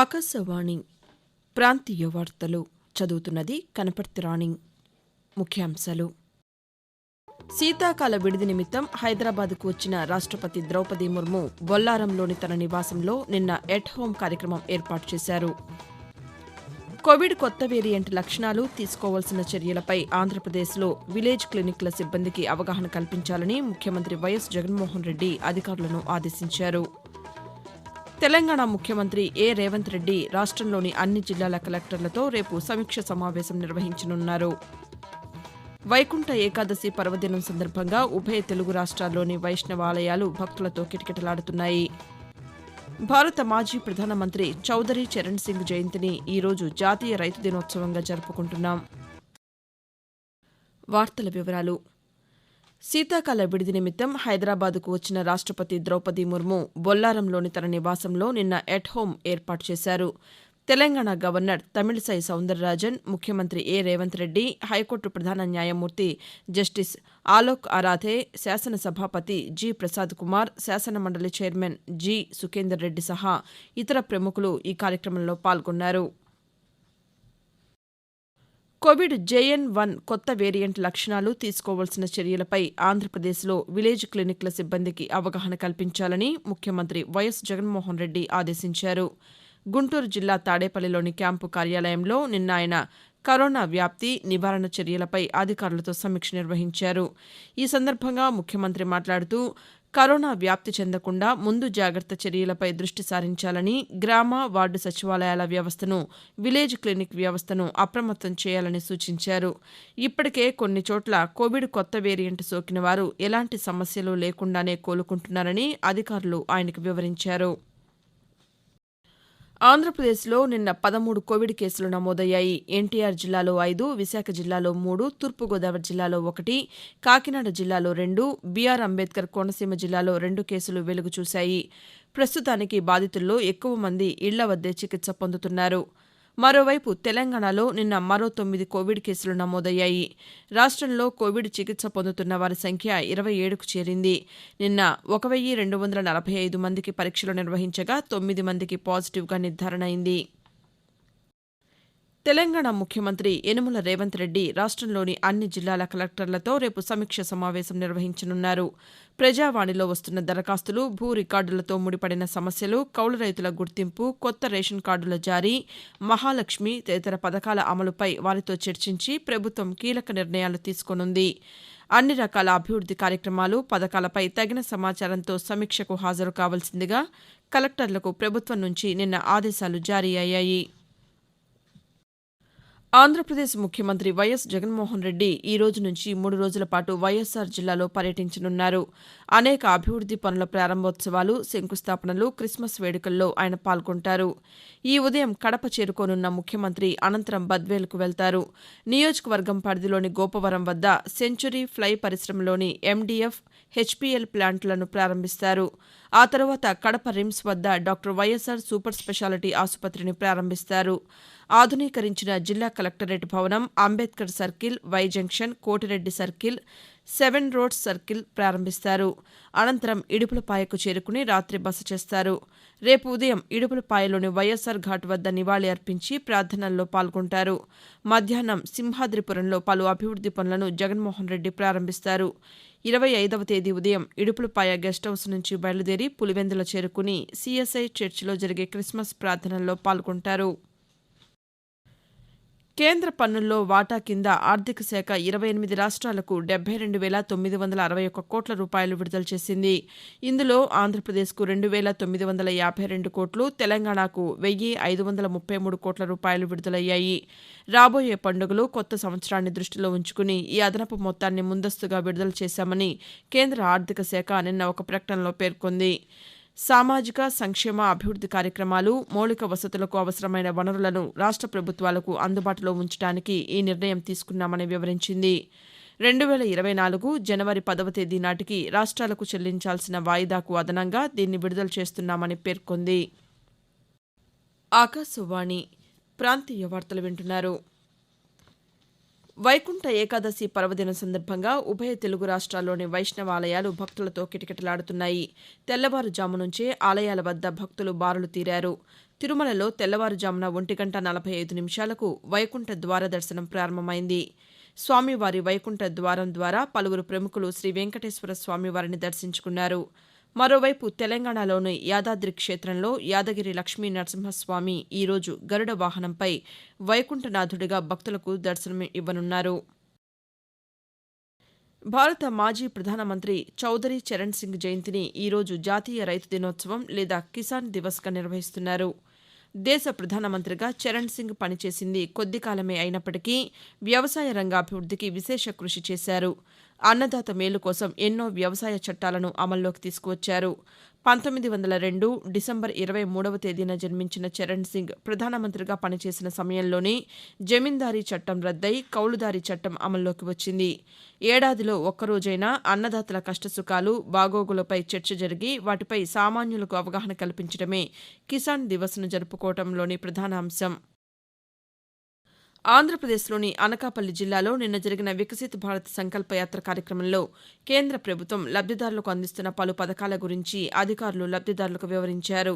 ఆకాశవాణి ప్రాంతీయ వార్తలు చదువుతున్నది కనపర్తి రాణి. ముఖ్యాంశాలు. శీతాకాల విడిది నిమిత్తం హైదరాబాద్కు వచ్చిన రాష్టపతి ద్రౌపది ముర్ము బొల్లారంలోని తన నివాసంలో నిన్న ఎట్ హోం కార్యక్రమం ఏర్పాటు చేశారు. కోవిడ్ కొత్త వేరియంట్ లక్షణాలు తీసుకోవాల్సిన చర్యలపై ఆంధ్రప్రదేశ్లో విలేజ్ క్లినిక్ల సిబ్బందికి అవగాహన కల్పించాలని ముఖ్యమంత్రి వైఎస్ జగన్మోహన్ రెడ్డి అధికారులను ఆదేశించారు. తెలంగాణ ముఖ్యమంత్రి ఏ రేవంత్ రెడ్డి రాష్ట్రంలోని అన్ని జిల్లాల కలెక్టర్లతో రేపు సమీక్ష సమావేశం నిర్వహించనున్నారు. వైకుంఠ ఏకాదశి పర్వదినం సందర్భంగా ఉభయ తెలుగు రాష్ట్రాల్లోని వైష్ణవాలయాలు భక్తులతో కిటకిటలాడుతున్నాయి. భారత మాజీ ప్రధానమంత్రి చౌదరి చరణ్ సింగ్ జయంతిని ఈరోజు జాతీయ రైతు దినోత్సవంగా జరుపుకుంటున్నాం. వార్తల వివరాలు. శీతాకాల విడిది నిమిత్తం హైదరాబాద్కు వచ్చిన రాష్టపతి ద్రౌపది ముర్ము బొల్లారంలోని తన నివాసంలో నిన్న ఎట్ హోం ఏర్పాటు చేశారు. తెలంగాణ గవర్నర్ తమిళిసై సౌందరరాజన్ ముఖ్యమంత్రి ఏ రేవంత్ రెడ్డి హైకోర్టు ప్రధాన న్యాయమూర్తి జస్టిస్ ఆలోక్ ఆరాధే శాసన సభాపతి జి ప్రసాద్ కుమార్ శాసనమండలి చైర్మన్ జి సుఖేందర్ రెడ్డి సహా ఇతర ప్రముఖులు ఈ కార్యక్రమంలో పాల్గొన్నారు. కోవిడ్ జేఎన్ వన్ కొత్త వేరియంట్ లక్షణాలు తీసుకోవాల్సిన చర్యలపై ఆంధ్రప్రదేశ్లో విలేజ్ క్లినిక్ల సిబ్బందికి అవగాహన కల్పించాలని ముఖ్యమంత్రి వైఎస్ జగన్మోహన్ రెడ్డి ఆదేశించారు. గుంటూరు జిల్లా తాడేపల్లిలోని క్యాంపు కార్యాలయంలో నిన్న ఆయన కరోనా వ్యాప్తి నివారణ చర్యలపై అధికారులతో సమీక్ష నిర్వహించారు. ఈ సందర్భంగా ముఖ్యమంత్రి మాట్లాడుతూ కరోనా వ్యాప్తి చెందకుండా ముందు జాగ్రత్త చర్యలపై దృష్టి సారించాలని గ్రామ వార్డు సచివాలయాల వ్యవస్థను విలేజ్ క్లినిక్ వ్యవస్థను అప్రమత్తం చేయాలని సూచించారు. ఇప్పటికే కొన్ని చోట్ల కోవిడ్ కొత్త వేరియంట్ సోకిన వారు ఎలాంటి సమస్యలు లేకుండానే కోలుకుంటున్నారని అధికారులు ఆయనకు వివరించారు. ఆంధ్రప్రదేశ్లో నిన్న పదమూడు కోవిడ్ కేసులు నమోదయ్యాయి. ఎన్టీఆర్ జిల్లాలో ఐదు విశాఖ జిల్లాలో మూడు తూర్పుగోదావరి జిల్లాలో ఒకటి కాకినాడ జిల్లాలో రెండు బీఆర్ అంబేద్కర్ కోనసీమ జిల్లాలో రెండు కేసులు వెలుగు చూశాయి. ప్రస్తుతానికి బాధితుల్లో ఎక్కువ మంది ఇళ్ళ వద్దే చికిత్స పొందుతున్నారు. మరోవైపు తెలంగాణలో నిన్న మరో తొమ్మిది కోవిడ్ కేసులు నమోదయ్యాయి. రాష్టంలో కోవిడ్ చికిత్స పొందుతున్న వారి సంఖ్య ఇరవై ఏడుకు చేరింది. నిన్న ఒక వెయ్యి రెండు వందల నలభై ఐదు మందికి పరీక్షలు నిర్వహించగా తొమ్మిది మందికి పాజిటివ్గా నిర్ధారణ అయింది. తెలంగాణ ముఖ్యమంత్రి యనుమల రేవంత్ రెడ్డి రాష్టంలోని అన్ని జిల్లాల కలెక్టర్లతో రేపు సమీక్ష సమావేశం నిర్వహించనున్నారు. ప్రజావాణిలో వస్తున్న దరఖాస్తులు భూ రికార్డులతో ముడిపడిన సమస్యలు కౌలు రైతుల గుర్తింపు కొత్త రేషన్ కార్డుల జారీ మహాలక్ష్మి తదితర పథకాల అమలుపై వారితో చర్చించి ప్రభుత్వం కీలక నిర్ణయాలు తీసుకోనుంది. అన్ని రకాల అభివృద్ది కార్యక్రమాలు పథకాలపై తగిన సమాచారంతో సమీక్షకు హాజరు కావాల్సిందిగా కలెక్టర్లకు ప్రభుత్వం నుంచి నిన్న ఆదేశాలు జారీ అయ్యాయి. ఆంధ్రప్రదేశ్ ముఖ్యమంత్రి వైఎస్ జగన్మోహన్ రెడ్డి ఈ రోజు నుంచి మూడు రోజుల పాటు వైఎస్సార్ జిల్లాలో పర్యటించనున్నారు. అనేక అభివృద్ది పనుల ప్రారంభోత్సవాలు శంకుస్థాపనలు క్రిస్మస్ వేడుకల్లో ఆయన పాల్గొంటారు. ఈ ఉదయం కడప చేరుకోనున్న ముఖ్యమంత్రి అనంతరం బద్వేలుకు వెళ్తారు. నియోజకవర్గం పరిధిలోని గోపవరం వద్ద సెంచురీ ఫ్లై పరిశ్రమలోని ఎండీఎఫ్ హెచ్పీఎల్ ప్లాంట్లను ప్రారంభిస్తారు. ఆ తర్వాత కడప రిమ్స్ వద్ద డాక్టర్ వైఎస్ఆర్ సూపర్ స్పెషాలిటీ ఆసుపత్రిని ప్రారంభిస్తారు. ఆధునీకరించిన జిల్లా కలెక్టరేట్ భవనం Ambedkar circle Y junction Kotireddy circle seven roads circle ప్రారంభిస్తారు. అనంతరం ఇడుపులపాయకు చేరుకుని రాత్రి బస చేస్తారు. రేపు ఉదయం ఇడుపులపాయలోని వైఎస్సార్ ఘాట్ వద్ద నివాళి అర్పించి ప్రార్థనల్లో పాల్గొంటారు. మధ్యాహ్నం సింహాద్రిపురంలో పలు అభివృద్ది పనులను జగన్మోహన్ రెడ్డి ప్రారంభిస్తారు. ఇరవై ఐదవ తేదీ ఉదయం ఇడుపులపాయ గెస్ట్ హౌస్ నుంచి బయలుదేరి పులివెందుల చేరుకుని సీఎస్ఐ చర్చిలో జరిగే క్రిస్మస్ ప్రార్థనల్లో పాల్గొంటారు. కేంద్ర పన్నుల్లో వాటా కింద ఆర్థిక శాఖ ఇరవై ఎనిమిది రాష్ట్రాలకు డెబ్బై రెండు వేల తొమ్మిది వందల అరవై ఒక్క కోట్ల రూపాయలు విడుదల చేసింది. ఇందులో ఆంధ్రప్రదేశ్కు రెండు వేల తొమ్మిది వందల యాభై రెండు కోట్లు తెలంగాణకు వెయ్యి ఐదు వందల ముప్పై మూడు కోట్ల రూపాయలు విడుదలయ్యాయి. రాబోయే పండుగలు కొత్త సంవత్సరాన్ని దృష్టిలో ఉంచుకుని ఈ అదనపు మొత్తాన్ని ముందస్తుగా విడుదల చేశామని కేంద్ర ఆర్థిక శాఖ నిన్న ఒక ప్రకటనలో పేర్కొంది. సామాజిక సంక్షేమ అభివృద్ది కార్యక్రమాలు మౌలిక వసతులకు అవసరమైన వనరులను రాష్ట్ర ప్రభుత్వాలకు అందుబాటులో ఉంచడానికి ఈ నిర్ణయం తీసుకున్నామని వివరించింది. రెండు వేల ఇరవై నాలుగు జనవరి పదవ తేదీ నాటికి రాష్ట్రాలకు చెల్లించాల్సిన వాయిదాకు అదనంగా దీన్ని విడుదల చేస్తున్నామని పేర్కొంది. ఆకాశవాణి ప్రాంతీయ వార్తలు వింటున్నారు. వైకుంఠ ఏకాదశి పర్వదినం సందర్భంగా ఉభయ తెలుగు రాష్ట్రాల్లోని వైష్ణవాలయాలు భక్తులతో కిటకిటలాడుతున్నాయి. తెల్లవారుజాము నుంచే ఆలయాల వద్ద భక్తులు బారులు తీరారు. తిరుమలలో తెల్లవారుజామున ఒంటి గంట నలభై ఐదు నిమిషాలకు వైకుంఠ ద్వార దర్శనం ప్రారంభమైంది. స్వామివారి వైకుంఠ ద్వారం ద్వారా పలువురు ప్రముఖులు శ్రీ వెంకటేశ్వర స్వామివారిని దర్శించుకున్నారు. మరోవైపు తెలంగాణలోని యాదాద్రి క్షేత్రంలో యాదగిరి లక్ష్మీ నరసింహస్వామి ఈరోజు గరుడ వాహనంపై వైకుంఠనాథుడిగా భక్తులకు దర్శనం ఇవ్వనున్నారు. భారత మాజీ ప్రధానమంత్రి చౌదరి చరణ్ సింగ్ జయంతిని ఈరోజు జాతీయ రైతు దినోత్సవం లేదా కిసాన్ దివస్గా నిర్వహిస్తున్నారు. దేశ ప్రధానమంత్రిగా చరణ్ సింగ్ పనిచేసింది కొద్ది కాలమే అయినప్పటికీ వ్యవసాయ రంగాభివృద్ధికి విశేష కృషి చేశారు. అన్నదాత మేలు కోసం ఎన్నో వ్యవసాయ చట్టాలను అమల్లోకి తీసుకువచ్చారు. పంతొమ్మిది వందల రెండు డిసెంబర్ ఇరవై మూడవ తేదీన జన్మించిన చరణ్ సింగ్ ప్రధానమంత్రిగా పనిచేసిన సమయంలోనే జమీందారీ చట్టం రద్దై కౌలుదారీ చట్టం అమల్లోకి వచ్చింది. ఏడాదిలో ఒక్కరోజైనా అన్నదాతల కష్టసుఖాలు బాగోగులపై చర్చ జరిగి వాటిపై సామాన్యులకు అవగాహన కల్పించడమే కిసాన్ దివస్ను జరుపుకోవడంలోని ప్రధాన అంశం ఆంధ్రప్రదేశ్లోని అనకాపల్లి జిల్లాలో నిన్న జరిగిన వికసిత్ భారత్ సంకల్పయాత్ర కార్యక్రమంలో కేంద్ర ప్రభుత్వం లబ్దిదారులకు అందిస్తున్న పలు పథకాల గురించి అధికారులు లబ్దిదారులకు వివరించారు.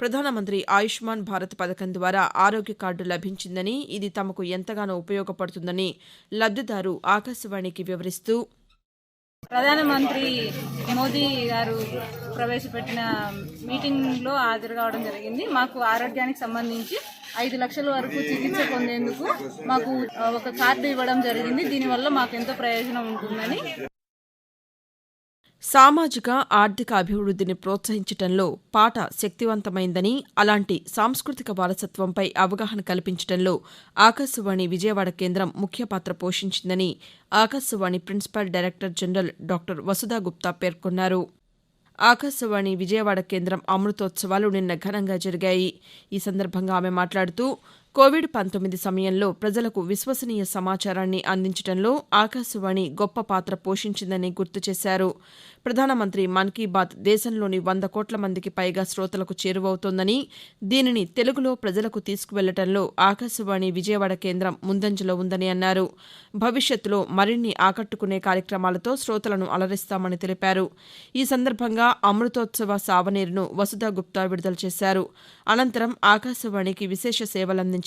ప్రధానమంత్రి ఆయుష్మాన్ భారత్ పథకం ద్వారా ఆరోగ్య కార్డు లభించిందని ఇది తమకు ఎంతగానో ఉపయోగపడుతుందని లబ్దిదారు ఆకాశవాణికి వివరిస్తూ ప్రధానమంత్రి మోదీ గారు ప్రవేశపెట్టిన మీటింగ్లో హాజరు కావడం జరిగింది. మాకు ఆరోగ్యానికి సంబంధించి ఐదు లక్షల వరకు చికిత్స పొందేందుకు మాకు ఒక కార్డు ఇవ్వడం జరిగింది. దీనివల్ల మాకు ఎంతో ప్రయోజనం ఉంటుందని సామాజిక ఆర్థిక అభివృద్ధిని ప్రోత్సహించటంలో పాట శక్తివంతమైందని అలాంటి సాంస్కృతిక వారసత్వంపై అవగాహన కల్పించడంలో ఆకాశవాణి విజయవాడ కేంద్రం ముఖ్య పాత్ర పోషించిందని Akashvani principal director general doctor Vasudha Gupta పేర్కొన్నారు. ఆకాశవాణి విజయవాడ కేంద్రం అమృతోత్సవాలు నిన్న ఘనంగా జరిగాయి. ఈ సందర్భంగా ఆమె మాట్లాడుతూ కోవిడ్ పంతొమ్మిది సమయంలో ప్రజలకు విశ్వసనీయ సమాచారాన్ని అందించడంలో ఆకాశవాణి గొప్ప పాత్ర పోషించిందని గుర్తు చేశారు. ప్రధానమంత్రి మన్ కీ బాత్ దేశంలోని వంద కోట్ల మందికి పైగా శ్రోతలకు చేరువవుతోందని దీనిని తెలుగులో ప్రజలకు తీసుకువెళ్ళడంలో ఆకాశవాణి విజయవాడ కేంద్రం ముందంజలో ఉందని అన్నారు. భవిష్యత్తులో మరిన్ని ఆకట్టుకునే కార్యక్రమాలతో శ్రోతలను అలరిస్తామని తెలిపారు. ఈ సందర్భంగా అమృతోత్సవ సావనీరును వసుధా గుప్తా విడుదల చేశారు. అనంతరం ఆకాశవాణికి విశేష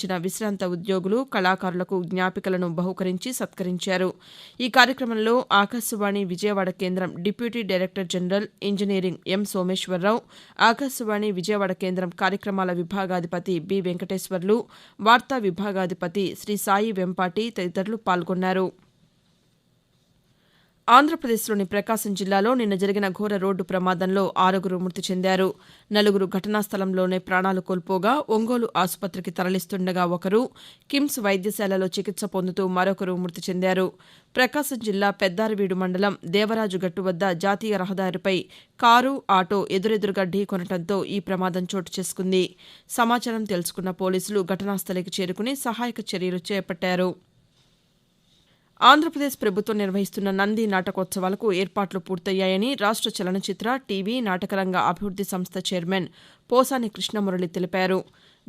సేవలందించిన విశ్రాంత ఉద్యోగులు కళాకారులకు జ్ఞాపికలను బహుకరించి సత్కరించారు. ఈ కార్యక్రమంలో ఆకాశవాణి విజయవాడ కేంద్రం deputy director general engineering M Someswararao Akashvani Vijayawada కేంద్రం కార్యక్రమాల విభాగాధిపతి బి వెంకటేశ్వర్లు వార్తా విభాగాధిపతి శ్రీ సాయి వెంపాటి తదితరులు పాల్గొన్నారు. ఆంధ్రప్రదేశ్లోని ప్రకాశం జిల్లాలో నిన్న జరిగిన ఘోర రోడ్డు ప్రమాదంలో ఆరుగురు మృతి చెందారు. నలుగురు ఘటనా స్థలంలోనే ప్రాణాలు కోల్పోగా ఒంగోలు ఆసుపత్రికి తరలిస్తుండగా ఒకరు కిమ్స్ వైద్యశాలలో చికిత్స పొందుతూ మరొకరు మృతి చెందారు. ప్రకాశం జిల్లా పెద్దారవీడు మండలం దేవరాజు గట్టు వద్ద జాతీయ రహదారిపై కారు ఆటో ఎదురెదురుగా ఢీకొనటంతో ఈ ప్రమాదం చోటు చేసుకుంది. సమాచారం తెలుసుకున్న పోలీసులు ఘటనాస్థలికి చేరుకుని సహాయక చర్యలు చేపట్టారు. ఆంధ్రప్రదేశ్ ప్రభుత్వం నిర్వహిస్తున్న నంది నాటకోత్సవాలకు ఏర్పాట్లు పూర్తయ్యాయని రాష్ట్ర చలనచిత్ర టీవీ నాటకరంగ అభివృద్ది సంస్థ చైర్మన్ పోసాని కృష్ణమురళి తెలిపారు.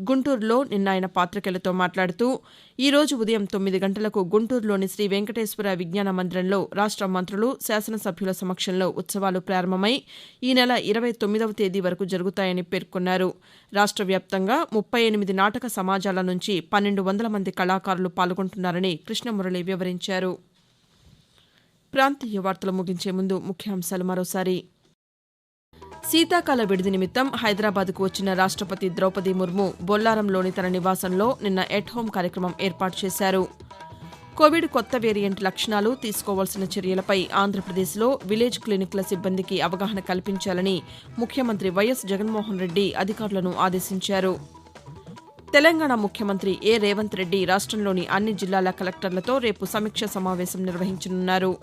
గుంటూరులో నిన్న ఆయన పాతికేయులతో మాట్లాడుతూ ఈ రోజు ఉదయం తొమ్మిది గంటలకు గుంటూరులోని శ్రీ వెంకటేశ్వర విజ్ఞాన మందిరంలో రాష్ట్ర మంత్రులు శాసనసభ్యుల సమక్షంలో ఉత్సవాలు ప్రారంభమై ఈ నెల ఇరవై తొమ్మిదవ తేదీ వరకు జరుగుతాయని పేర్కొన్నారు. రాష్ట వ్యాప్తంగా ముప్పై ఎనిమిది నాటక సమాజాల నుంచి పన్నెండు వందల మంది కళాకారులు పాల్గొంటున్నారని కృష్ణమురళి వివరించారు. ప్రాంతీయ వార్తలు ముగించే ముందు ముఖ్యాంశాలు మరోసారి. శీతాకాల విడిది నిమిత్తం హైదరాబాద్కు వచ్చిన రాష్ట్రపతి ద్రౌపది ముర్ము బొల్లారంలోని తన నివాసంలో నిన్న ఎట్ హోం కార్యక్రమం ఏర్పాటు చేశారు. కోవిడ్ కొత్త వేరియంట్ లక్షణాలు తీసుకోవాల్సిన చర్యలపై ఆంధ్రప్రదేశ్లో విలేజ్ క్లినిక్ల సిబ్బందికి అవగాహన కల్పించాలని ముఖ్యమంత్రి వైఎస్ జగన్మోహన్ రెడ్డి అధికారులను ఆదేశించారు. తెలంగాణ ముఖ్యమంత్రి ఏ రేవంత్ రెడ్డి రాష్ట్రంలోని అన్ని జిల్లాల కలెక్టర్లతో రేపు సమీక్ష సమావేశం నిర్వహించనున్నారు.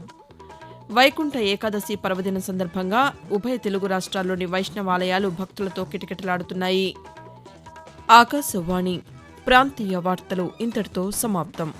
వైకుంఠ ఏకాదశి పర్వదినం సందర్భంగా ఉభయ తెలుగు రాష్ట్రాల్లోని వైష్ణవాలయాలు భక్తులతో కిటకిటలాడుతున్నాయి. ఆకాశవాణి ప్రాంతీయ వార్తలు ఇంతటితో సమాప్తం.